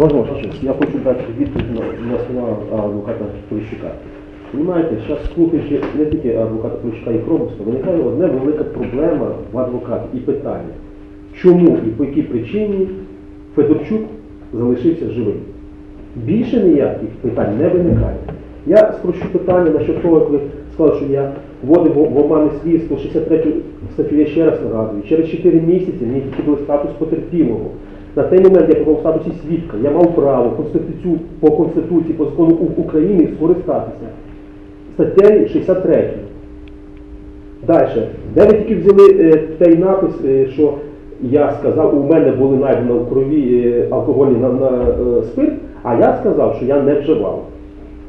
Можна ваша? Я хочу дати відповідь на, на слова адвоката Поліщука. Понимаєте, зараз слухаючи не тільки адвоката Поліщука і Кробовського, виникає одна велика проблема в адвокаті і питання. Чому і по якій причині Федорчук залишився живим? Більше ніяких питань не виникає. Я спрощу питання насчет того, коли сказав, що я вводив в- в оману слідство 63 статтю, я ще раз нагадую. Через 4 місяці мені тільки був статус потерпілого. На той момент я був статусі свідка. Я мав право Конституцію, по Конституції, по закону України скористатися. Статтею 63. Далі. Де ви тільки взяли е, той напис, е, що я сказав, у мене були знайдені у крові е, алкогольні на, на е, спирт, а я сказав, що я не вживав.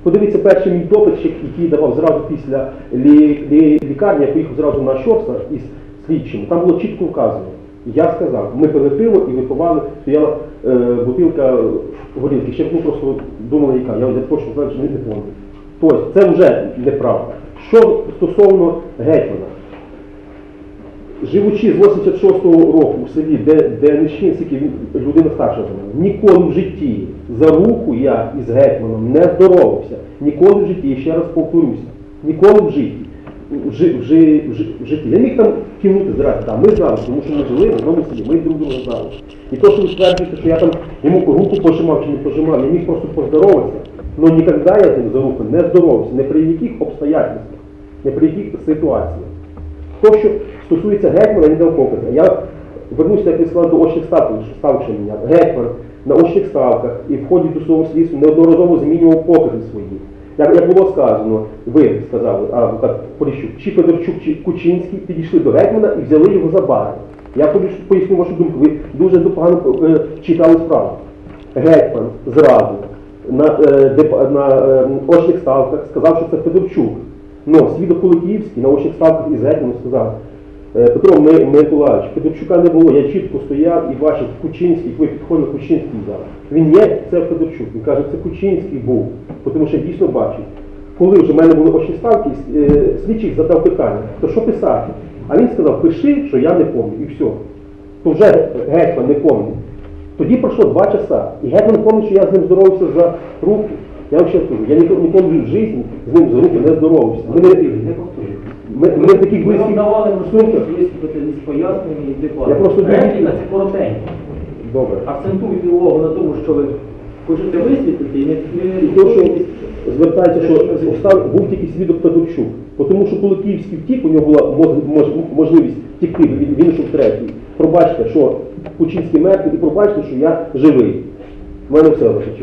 Подивіться, перший мій допитчик, який давав зразу після лі, лі, лікарні, я поїхав зразу на Щорса із слідчим. Там було чітко вказано. Я сказав, ми пили пиво і випивали, стояла е, бутилка горілки. Ще ну, просто думали, яка. Я, я точно знаю, що не пам'ятаю. Тобто це вже неправда. Що стосовно гетьмана, живучи з 86-го року в селі, де, де Нищинський, він людина старша за мене, ніколи в житті за руку я із гетьманом не здоровався. Ніколи в житті, і ще раз повторюся, ніколи в житті. В, жи- в, жи- в, жи- в житті. Я міг там кивнути зразу, так, ми знали, тому що ми жили в одному селі, ми друг друга знали. І то, що ви стверджуєте, що я там йому руку пожимав чи не пожимав, я міг просто поздороватися, але ніколи я з ним за руку не здоровався, не при яких обстоятельствах, не при яких ситуаціях. То, що стосується гетьмана, він дав покази. Я вернуся, як ви сказали, до очних ставок ще міняв. Гетьман на очних ставках і в ході до свого слідства неодноразово змінював покази свої. Як, як було сказано, ви сказали, а адвокат Поліщук, чи Федорчук, чи Кучинський підійшли до гетьмана і взяли його за бари. Я поясню вашу думку, ви дуже погано е, читали справу. Гетьман зразу на, е, деп- на е, очних ставках сказав, що це Федорчук. Ну, свідок Куликівський на очних ставках із гетьманом сказав, «Е, Петро Ми- Миколаївич, Федорчука не було, я чітко стояв і бачив Кучинський, ви підходили, Кучинський взяв. Він є, це Федорчук. Він каже, це Кучинський був, тому що дійсно бачив. Коли вже в мене були очні ставки, е, слідчий задав питання, то що писати? А він сказав, пиши, що я не пам'ятаю, і все. То вже гетьман не пам'ятає. Тоді пройшло два часа, і гетьман пам'ятає, що я з ним здоровався за руки. Я вам ще раз кажу, я ніколи, в житті з ним за руки не здоровався. Ми, не. Ми, ми в таких Ми близьких вам давали можливість виступити з поясненнями і. Я просто Репліка думаю- це коротенько. Добре. Акцентуйте увагу на тому, що ви хочете висвітлити і не І то, що звертається, що остав, був тільки свідок Федорчук. Бо Тому що коли Київський втік, у нього була мож- мож- можливість втікти, він, він йшов третій. Пробачте, що Кучинський мертвий, і пробачте, що я живий. У мене все, честь.